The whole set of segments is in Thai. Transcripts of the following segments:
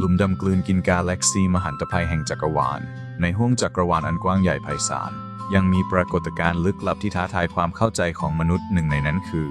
หลุมดำกลืนกินกาแล็กซีมหันตภัยแห่งจักรวาล ในห้วงจักรวาลอันกว้างใหญ่ไพศาล ยังมีปรากฏการณ์ลึกลับที่ท้าทายความเข้าใจของมนุษย์หนึ่งในนั้นคือ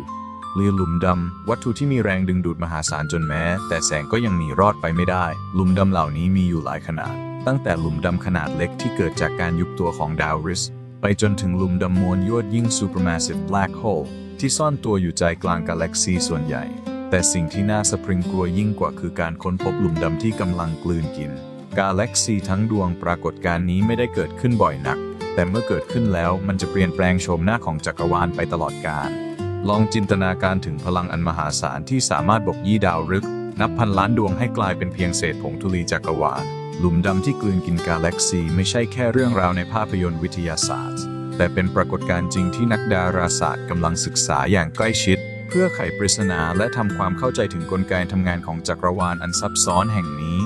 เรือหลุมดำ วัตถุที่มีแรงดึงดูดมหาศาลจนแม้ แต่แสงก็ยังหนีรอดไปไม่ได้ หลุมดำเหล่านี้มีอยู่หลายขนาด ตั้งแต่หลุมดำขนาดเล็กที่เกิดจากการยุบตัวของดาวริส ไปจนถึงหลุมดำมวลยวดยิ่ง supermassive black hole ที่ซ่อนตัวอยู่ใจกลางกาแล็กซีส่วนใหญ่ แต่สิ่งที่น่าสะพรึงกลัวยิ่งกว่าคือการค้นพบหลุมดำที่กำลังกลืนกิน กาแล็กซีทั้งดวงปรากฏการณ์นี้ไม่ได้เกิดขึ้นบ่อยนัก แต่เมื่อเกิดขึ้นแล้วมันจะเปลี่ยนแปลงโฉมหน้าของจักรวาลไปตลอดกาลลองจินตนาการถึงพลังอันมหาศาลที่สามารถบกยี่ดาวฤกนับพันล้านดวงให้กลายเป็นเพียงเศษผงธุลีจักรวาลหลุมดำที่กลืนกินกาแล็กซีไม่ใช่แค่เรื่องราวในภาพยนตร์วิทยาศาสตร์ แต่เป็นปรากฏการณ์จริงที่นักดาราศาสตร์กำลังศึกษาอย่างใกล้ชิด เพื่อไขปริศนาและทำความเข้าใจถึงกลไกทำงานของจักรวาลอันซับซ้อนแห่งนี้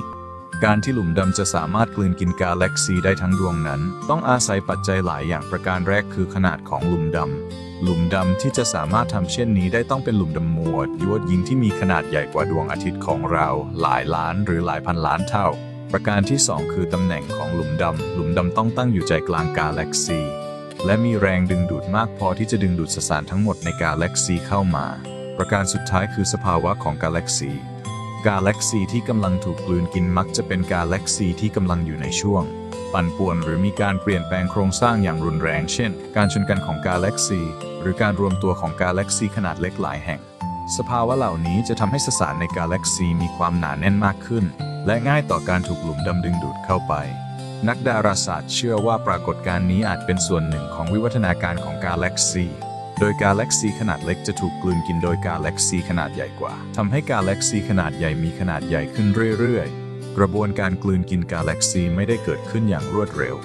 การที่หลุมดำจะสามารถกลืนกินกาแล็กซีได้ทั้งดวงนั้น ต้องอาศัยปัจจัยหลายอย่างประการแรกคือขนาดของหลุมดำหลุมดำที่จะสามารถทำเช่นนี้ได้ต้องเป็นหลุมดำมวดยวดยิงที่มีขนาดใหญ่กว่าดวงอาทิตย์ของเรา หลายล้านหรือหลายพันล้านเท่า ประการที่ 2 คือตำแหน่งของหลุมดำหลุมดำต้องตั้งอยู่ใจกลางกาแล็กซี และมีแรงดึงดูดมากพอที่จะดึงดูดสสารทั้งหมดในกาแล็กซีเข้ามา ประการสุดท้ายคือสภาวะของกาแล็กซี กาแล็กซีที่กำลังถูกกลืนกินมักจะเป็นกาแล็กซีที่กำลังอยู่ในช่วง ปั่นป่วนหรือมีการเปลี่ยนแปลงโครงสร้างอย่างรุนแรง เช่น การชนกันของกาแล็กซี หรือการรวมตัวของกาแล็กซีขนาดเล็กหลายแห่ง สภาวะเหล่านี้จะทำให้สสารในกาแล็กซีมีความหนาแน่นมากขึ้น และง่ายต่อการถูกหลุมดำดึงดูดเข้าไป นักดาราศาสตร์เชื่อว่าปรากฏการณ์นี้อาจเป็นส่วนหนึ่งของวิวัฒนาการของกาแล็กซีโดยกาแล็กซีขนาดเล็กจะถูกกลืนกินโดยกาแล็กซีขนาดใหญ่กว่าทำให้กาแล็กซีขนาดใหญ่มีขนาดใหญ่ขึ้นเรื่อยๆ กระบวนการกลืนกินกาแล็กซีไม่ได้เกิดขึ้นอย่างรวดเร็ว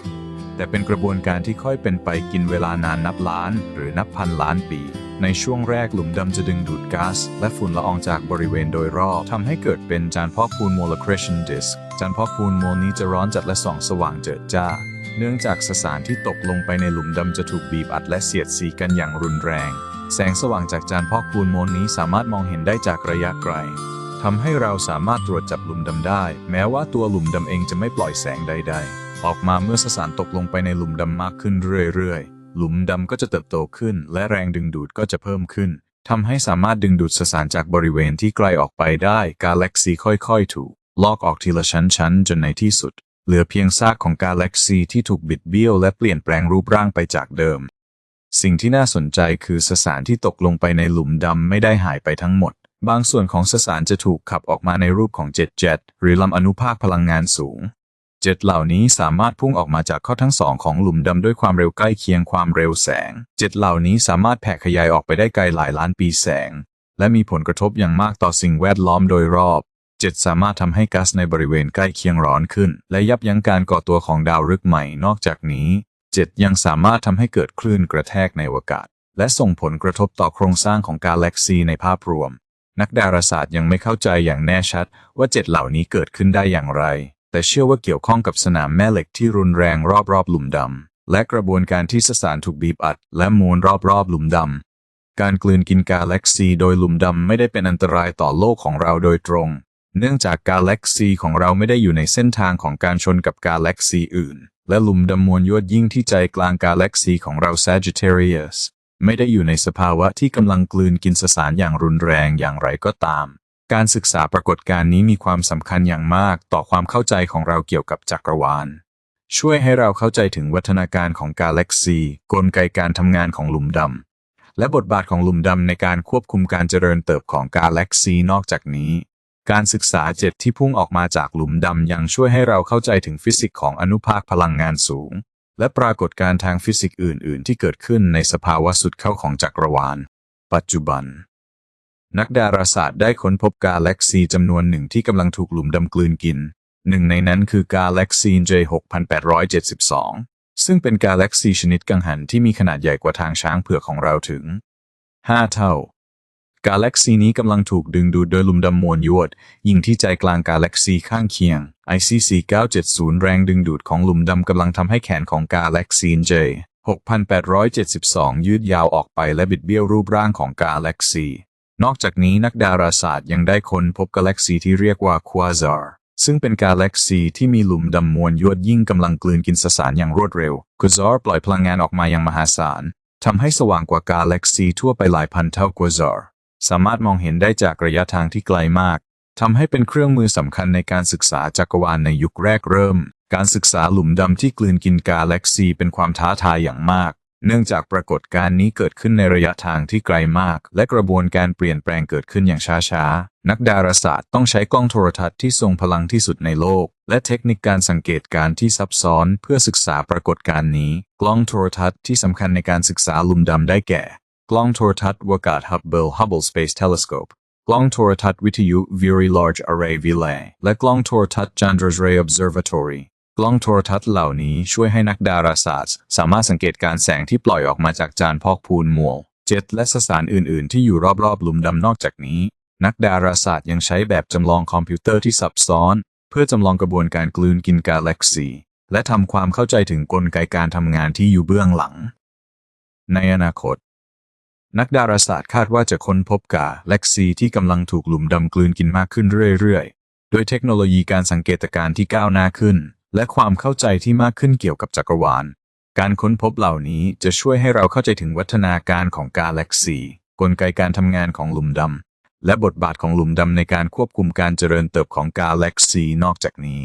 แต่เป็นกระบวนการที่ค่อยเป็นไปกินเวลานานนับล้าน หรือนับพันล้านปี ในช่วงแรกหลุมดำจะดึงดูดก๊าซและฝุ่นละอองจากบริเวณโดยรอบทำให้เกิดเป็นจานพอกพูนโมเล accretion disk จานพอกพูนโมลนี้จะร้อนจัดและส่องสว่างเจิดจ้า เนื่องจากสสารที่ตกลงไปในหลุมดำจะถูกบีบอัดและเสียดสีกันอย่างรุนแรง แสงสว่างจากจานพอกพูนโมลนี้สามารถมองเห็นได้จากระยะไกลทำให้เราสามารถตรวจจับหลุมดำได้ แม้ว่าตัวหลุมดำเองจะไม่ปล่อยแสงใด ๆ ออกมาเมื่อสสารตกลงไปในหลุมดำมากขึ้นเรื่อยๆ หลุมดำก็จะเติบโตขึ้น และแรงดึงดูดก็จะเพิ่มขึ้นทำให้สามารถดึงดูดสสารจากบริเวณที่ไกลออกไปได้ กาแล็กซีค่อยๆ ถูก ลอกออกทีละชั้นๆ จนในที่สุด เหลือเพียงซากของกาแล็กซีที่ถูกบิดเบี้ยวและเปลี่ยนแปลงรูปร่างไปจากเดิม สิ่งที่น่าสนใจคือสสารที่ตกลงไปในหลุมดำไม่ได้หายไปทั้งหมด บางส่วนของสสารจะถูกขับออกมาในรูปของเจ็ตเจ็ตหรือลำอนุภาคพลังงานสูง เจ็ตเหล่านี้สามารถพุ่งออกมาจากข้อทั้งสองของหลุมดำด้วยความเร็วใกล้เคียงความเร็วแสงเจ็ตเหล่านี้สามารถแผ่ขยายออกไปได้ไกลหลายล้านปีแสง และมีผลกระทบอย่างมากต่อสิ่งแวดล้อมโดยรอบเจ็ตสามารถทำให้ก๊าซในบริเวณใกล้เคียงร้อนขึ้น และยับยั้งการก่อตัวของดาวฤกษ์ใหม่นอกจากนี้เจ็ตยังสามารถทำให้เกิดคลื่นกระแทกในอวกาศ และส่งผลกระทบต่อโครงสร้างของกาแล็กซีในภาพรวม นักดาราศาสตร์ยังไม่เข้าใจอย่างแน่ชัดว่าเจ็ตเหล่านี้เกิดขึ้นได้อย่างไร แต่เชื่อว่าเกี่ยวข้องกับสนามแม่เหล็กที่รุนแรงรอบๆหลุมดำ และกระบวนการที่สสารถูกบีบอัด และมวลรอบๆหลุมดำ การกลืนกินกาแล็กซีโดยหลุมดำไม่ได้เป็นอันตรายต่อโลกของเราโดยตรง เนื่องจากกาแล็กซีของเราไม่ได้อยู่ในเส้นทางของการชนกับกาแล็กซีอื่น และหลุมดำมวลยวดยิ่งที่ใจกลางกาแล็กซีของเรา Sagittarius ไม่ได้อยู่ในสภาวะที่กำลังกลืนกินสสารอย่างรุนแรงอย่างไรก็ตาม การศึกษาปรากฏการณ์นี้มีความสำคัญอย่างมากต่อความเข้าใจของเราเกี่ยวกับจักรวาล ช่วยให้เราเข้าใจถึงวัฒนาการของกาแล็กซี กลไกการทำงานของหลุมดำ และบทบาทของหลุมดำในการควบคุมการเจริญเติบของกาแล็กซีนอกจากนี้ การศึกษาเจ็ตที่พุ่งออกมาจากหลุมดำยังช่วยให้เราเข้าใจถึงฟิสิกส์ของอนุภาคพลังงานสูง และปรากฏการณ์ทางฟิสิกส์อื่น ๆ ที่เกิดขึ้นในสภาวะสุดเข้าของจักรวาล ปัจจุบัน นักดาราศาสตร์ได้ค้นพบกาแล็กซีจำนวนหนึ่งที่กำลังถูกหลุมดำกลืนกิน หนึ่งในนั้นคือกาแล็กซี J6872 ซึ่งเป็นกาแล็กซีชนิดกังหันที่มีขนาดใหญ่กว่าทางช้างเผือกของเราถึง 5 เท่า กาแล็กซีนี้กำลังถูกดึงดูดโดยหลุมดำมวลยวด ยิงที่ใจกลางกาแล็กซีข้างเคียง ICC 970 แรงดึงดูดของหลุมดำกำลังทำให้แขนของกาแล็กซี J 6872 ยืดยาวออกไปและบิดเบี้ยวรูปร่างของกาแล็กซี นอกจากนี้นักดาราศาสตร์ยังได้ค้นพบกาแล็กซีที่เรียกว่าควาซาร์ซึ่งเป็นกาแล็กซีที่มีหลุมดำมวลยวดยิ่งกำลังกลืนกินสสารอย่างรวดเร็วกูซอร์ปล่อยพลังงานออกมาอย่างมหาศาลทำให้สว่างกว่ากาแล็กซีทั่วไปหลายพันเท่ากูซอร์สามารถมองเห็นได้จากระยะทางที่ไกลมากทำให้เป็นเครื่องมือสำคัญในการศึกษาจักรวาลในยุคแรกเริ่ม การศึกษาหลุมดำที่กลืนกินกาแล็กซีเป็นความท้าทายอย่างมาก เนื่องจากปรากฏการณ์นี้เกิดขึ้นในระยะทางที่ไกลมาก และกระบวนการเปลี่ยนแปลงเกิดขึ้นอย่างช้าๆ นักดาราศาสตร์ต้องใช้กล้องโทรทัศน์ที่ทรงพลังที่สุดในโลก และเทคนิคการสังเกตการณ์ที่ซับซ้อนเพื่อศึกษาปรากฏการณ์นี้ กล้องโทรทัศน์ที่สำคัญในการศึกษาลุมดำได้แก่ กล้องโทรทัศน์วากาศ Hubble Hubble Space Telescope กล้องโทรทัศน์วิทยุ Very Large Array Relay และกล้องโทรทัศน์ Chandra's Ray Observatory กล้องโทรทัศน์เหล่านี้ช่วยให้นักดาราศาสตร์ สามารถสังเกตการแสงที่ปล่อยออกมาจากจานพอกพูนมัวเจ็ตและสสารอื่น ๆ ที่อยู่รอบๆหลุมดำนอกจากนี้ นักดาราศาสตร์ยังใช้แบบจำลองคอมพิวเตอร์ที่ซับซ้อน เพื่อจำลองกระบวนการกลืนกินกาแล็กซีและทำความเข้าใจถึงกลไกการทำงานที่อยู่เบื้องหลัง ในอนาคต นักดาราศาสตร์คาดว่าจะค้นพบกาแล็กซีที่กำลังถูกหลุมดำกลืนกินมากขึ้นเรื่อยๆ โดยเทคโนโลยีการสังเกตการณ์ที่ก้าวหน้าขึ้น และความเข้าใจที่มากขึ้นเกี่ยวกับจักรวาล การค้นพบเหล่านี้จะช่วยให้เราเข้าใจถึงวัฒนาการของกาแล็กซี กลไกการทำงานของหลุมดำ และบทบาทของหลุมดำในการควบคุมการเจริญเติบของกาแล็กซี นอกจากนี้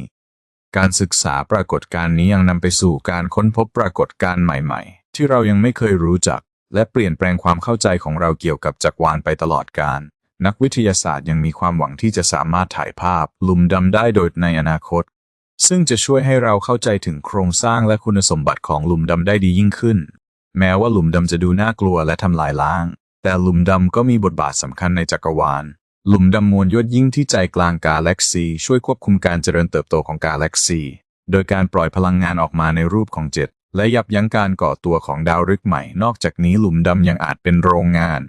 การศึกษาปรากฏการณ์นี้ยังนำไปสู่การค้นพบปรากฏการณ์ใหม่ๆ ที่เรายังไม่เคยรู้จัก และเปลี่ยนแปลงความเข้าใจของเราเกี่ยวกับจักรวาลไปตลอดกาลนักวิทยาศาสตร์ยังมีความหวังที่จะสามารถถ่ายภาพหลุมดำได้โดยในอนาคต ซึ่งจะช่วยให้เราเข้าใจถึงโครงสร้างและคุณสมบัติของหลุมดำได้ดียิ่งขึ้น แม้ว่าหลุมดำจะดูน่ากลัวและทำลายล้าง แต่หลุมดำก็มีบทบาทสำคัญในจักรวาล หลุมดำมวลยวดยิ่งที่ใจกลางกาแล็กซีช่วยควบคุมการเจริญเติบโตของกาแล็กซีโดยการปล่อยพลังงานออกมาในรูปของเจ็ตและยับยั้งการก่อตัวของดาวฤกษ์ใหม่ นอกจากนี้หลุมดำยังอาจเป็นโรงงาน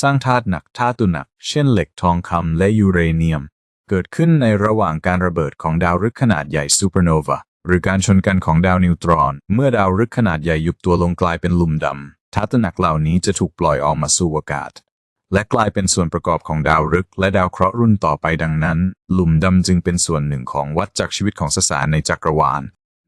สร้างธาตุหนักธาตุหนัก เช่นเหล็กทองคำและยูเรเนียม เกิดขึ้นในระหว่างการระเบิดของดาวฤกษ์ขนาดใหญ่ซูเปอร์โนวาหรือการชนกันของดาวนิวตรอน เมื่อดาวฤกษ์ขนาดใหญ่ยุบตัวลงกลายเป็นลุมดำธาตุหนักเหล่านี้จะถูกปล่อยออกมาสู่อากาศ และกลายเป็นส่วนประกอบของดาวฤกษ์และดาวเคราะห์รุ่นต่อไปดังนั้น ลุมดำจึงเป็นส่วนหนึ่งของวัฏจักรชีวิตของสสารในจักรวาล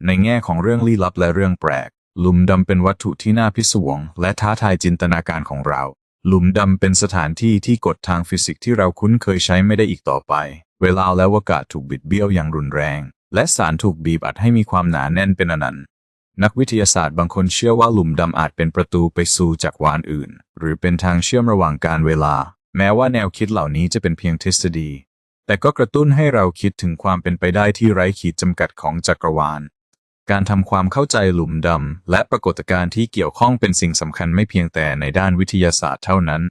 ในแง่ของเรื่องลี้ลับและเรื่องแปลก ลุมดำเป็นวัตถุที่น่าพิศวง และท้าทายจินตนาการของเรา ลุมดำเป็นสถานที่ที่กฎทางฟิสิกส์ที่เราคุ้นเคยใช้ไม่ได้อีกต่อไป เวลาและอากาศถูกบิดเบี้ยวอย่างรุนแรง และสารถูกบีบอัดให้มีความหนาแน่นเป็นอนันต์ นักวิทยาศาสตร์บางคนเชื่อว่าหลุมดำอาจเป็นประตูไปสู่จักรวาลอื่น หรือเป็นทางเชื่อมระหว่างการเวลา แม้ว่าแนวคิดเหล่านี้จะเป็นเพียงทฤษฎี แต่ก็กระตุ้นให้เราคิดถึงความเป็นไปได้ที่ไร้ขีดจำกัดของจักรวาล การทำความเข้าใจหลุมดำและปรากฏการณ์ที่เกี่ยวข้องเป็นสิ่งสำคัญไม่เพียงแต่ในด้านวิทยาศาสตร์เท่านั้น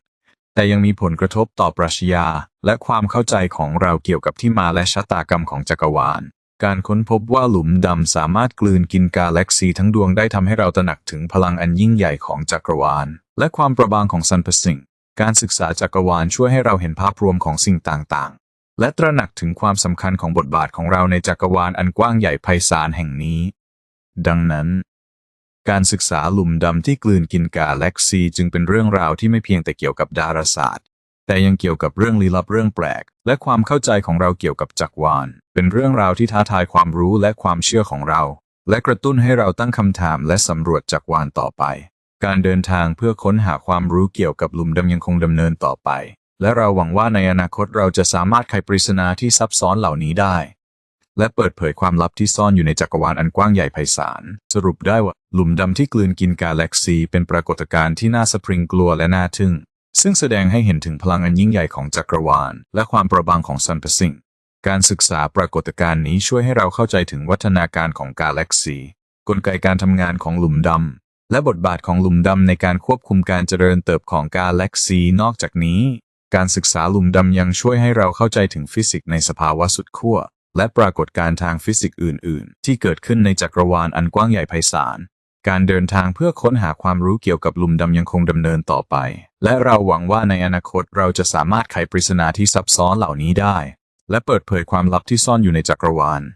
แต่ยังมีผลกระทบต่อปรัชญาและความเข้าใจของเราเกี่ยวกับที่มาและชะตากรรมของจักรวาล การค้นพบว่าหลุมดำสามารถกลืนกินกาแล็กซีทั้งดวงได้ทำให้เราตระหนักถึงพลังอันยิ่งใหญ่ของจักรวาล และความประบางของสรรพสิ่ง การศึกษาจักรวาลช่วยให้เราเห็นภาพรวมของสิ่งต่างๆ และตระหนักถึงความสำคัญของบทบาทของเราในจักรวาลอันกว้างใหญ่ไพศาลแห่งนี้ ดังนั้น การศึกษาหลุมดำที่กลืนกินกาแล็กซีจึงเป็นเรื่องราวที่ไม่เพียงแต่เกี่ยวกับดาราศาสตร์ แต่ยังเกี่ยวกับเรื่องลี้ลับเรื่องแปลก และความเข้าใจของเราเกี่ยวกับจักรวาล เป็นเรื่องราวที่ท้าทายความรู้และความเชื่อของเรา และกระตุ้นให้เราตั้งคำถามและสำรวจจักรวาลต่อไป การเดินทางเพื่อค้นหาความรู้เกี่ยวกับหลุมดำยังคงดำเนินต่อไป และเราหวังว่าในอนาคตเราจะสามารถไขปริศนาที่ซับซ้อนเหล่านี้ได้ และเปิดเผยความลับที่ซ่อนอยู่ในจักรวาลอันกว้างใหญ่ไพศาล สรุปได้ว่า หลุมดำที่กลืนกินกาแล็กซี เป็นปรากฏการณ์ที่น่าสะพรึงกลัวและน่าทึ่ง ซึ่งแสดงให้เห็นถึงพลังอันยิ่งใหญ่ของจักรวาล และความประบางของสรรพสิงการศึกษาปรากฏการณ์นี้ช่วยให้เราเข้าใจถึงวัฒนาการของกาแล็กซี กลไกการทำงานของหลุมดำ และบทบาทของหลุมดำในการควบคุมการเจริญเติบของกาแล็กซี นอกจากนี้ การศึกษาหลุมดำยังช่วยให้เราเข้าใจถึงฟิสิกส์ในสภาวะสุดขั้ว และปรากฏการณ์ทางฟิสิกส์อื่น ๆ ที่เกิดขึ้นในจักรวาลอันกว้างใหญ่ไพศาล การเดินทางเพื่อค้นหาความรู้เกี่ยวกับลุมดำยังคงดำเนินต่อไป และเราหวังว่าในอนาคตเราจะสามารถไขปริศนาที่ซับซ้อนเหล่านี้ได้ และเปิดเผยความลับที่ซ่อนอยู่ในจักรวาล